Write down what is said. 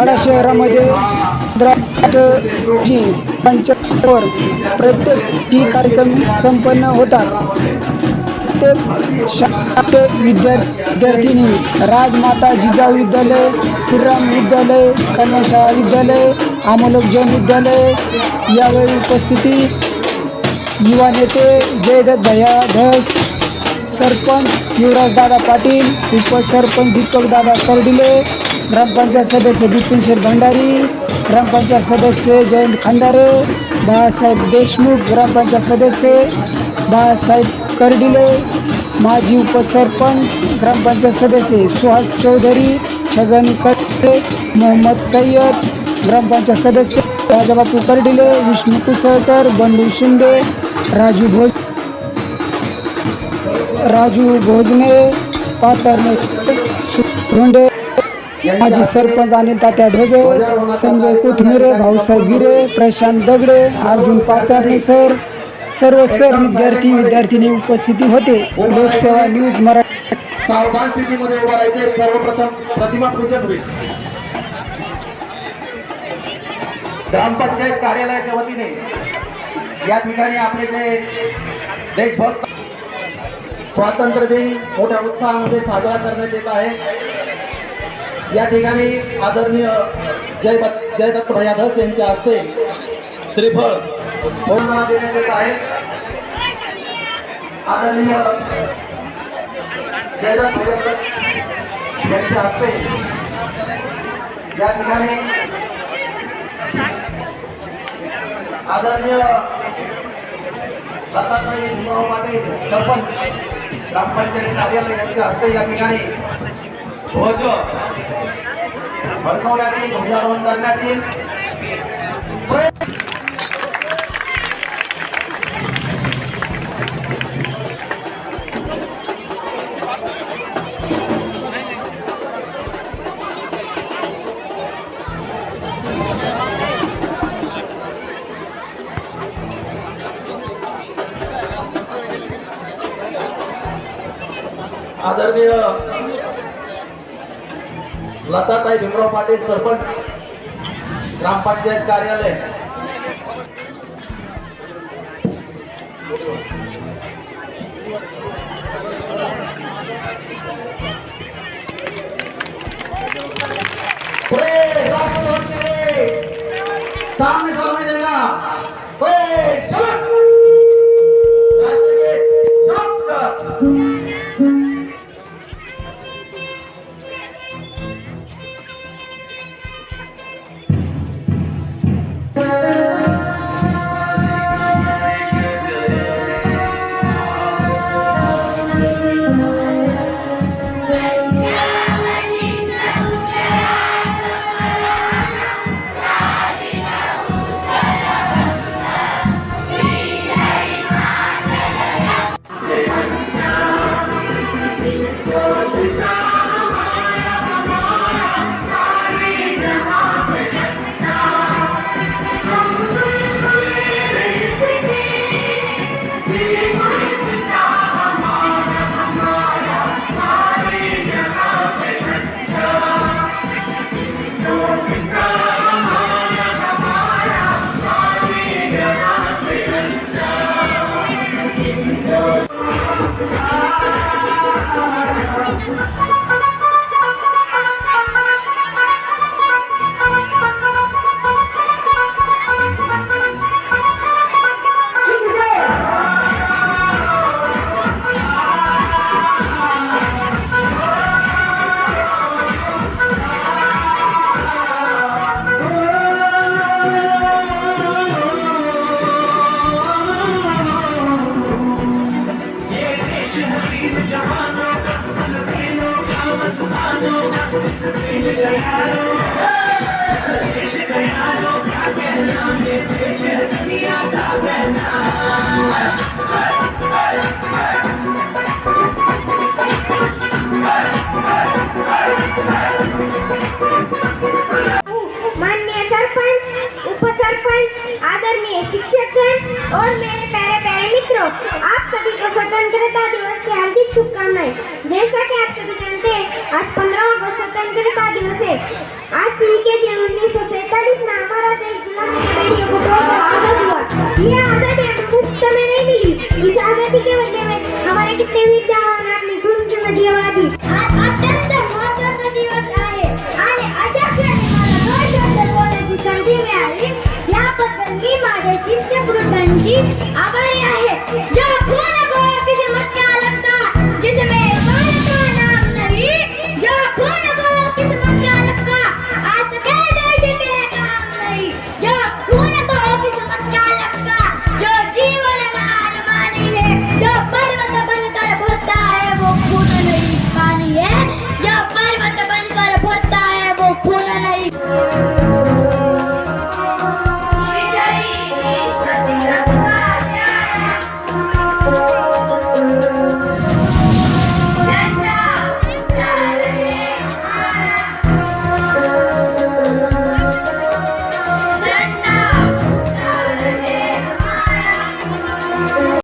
खडा शहरामध्ये द्राक्षी पंचायतवर प्रत्येक ही कार्यक्रम संपन्न होतात. प्रत्येक शाळेचे विद्यार्थिनी राजमाता जिजाऊ विद्यालय श्रीराम विद्यालय कन्याशाळा विद्यालय आमोलोक जैन विद्यालय यावेळी उपस्थिती. युवा नेते जयदत्त भैया धस सरपंच युवराजदादा पाटील उपसरपंच दीपकदादा कर्डिले ग्रामपंचायत सदस्य बिपिनशेर भंडारी ग्रामपंचायत सदस्य जयंत खंडारे बाळासाहेब देशमुख ग्रामपंचायत सदस्य बाळासाहेब कर्डिले माजी उपसरपंच ग्रामपंचायत सदस्य सुहास चौधरी छगन कर्डिले मोहम्मद सय्यद ग्रामपंचायत सदस्य राजाबापू कर्डिले विष्णू कुसळकर बंडू शिंदे राजू भोज राजू भोजने पाचारणे धोंडे माजी सरपंच अनिल तात्या ढोबे संजय कोथमिरे भाऊसाहेब गिरे प्रशांत दगडे अर्जुन पाचारणे सर सर्व सर विद्यार्थी विद्यार्थिनी उपस्थिती होते. लोकसेवा न्यूज मराठी. सावधान स्थितीमध्ये उभा राहायचे. सर्वप्रथम प्रतिमा पूजन होईल. ग्रामपंचायत कार्यालयाच्या वतीने या ठिकाणी आपले जे देशभक्त स्वातंत्र्य दिन मोठ्या उत्साहामध्ये साजरा करण्यात येत आहे. या ठिकाणी आदरणीय जय जयदत्त भैया धस यांच्या हस्ते श्रीफळ बहुमान देण्यात येत आहे. आदरणीय जयदत्त भैया यांच्या हस्ते या ठिकाणी आदरणीय दत्तात्रय पाटील सरपंच ग्रामपंचायत कार्यालय यांच्या हस्ते या ठिकाणी ध्वज फडकवण्यात येईल ध्वजारोहण करण्यात येईल आदरणीय लताताई भीमराव पाटील सरपंच ग्रामपंचायत कार्यालय. माननीय सरपंच, उपसरपंच, आदरणीय शिक्षकगण और मेरे प्यारे प्यारे मित्रों, आप सभी को स्वतंत्रता दिवस की हार्दिक शुभकामनाएँ। इस आजादी के बदले में हमारे कितने अत्यंत महत्त्वाचा दिवस आहे. आणि अशा क्षणी मला दोन शब्द बोलण्याची संधी मिळाली. याबद्दल मी माझ्या शिष्यवृत्तांची आभारी आहे.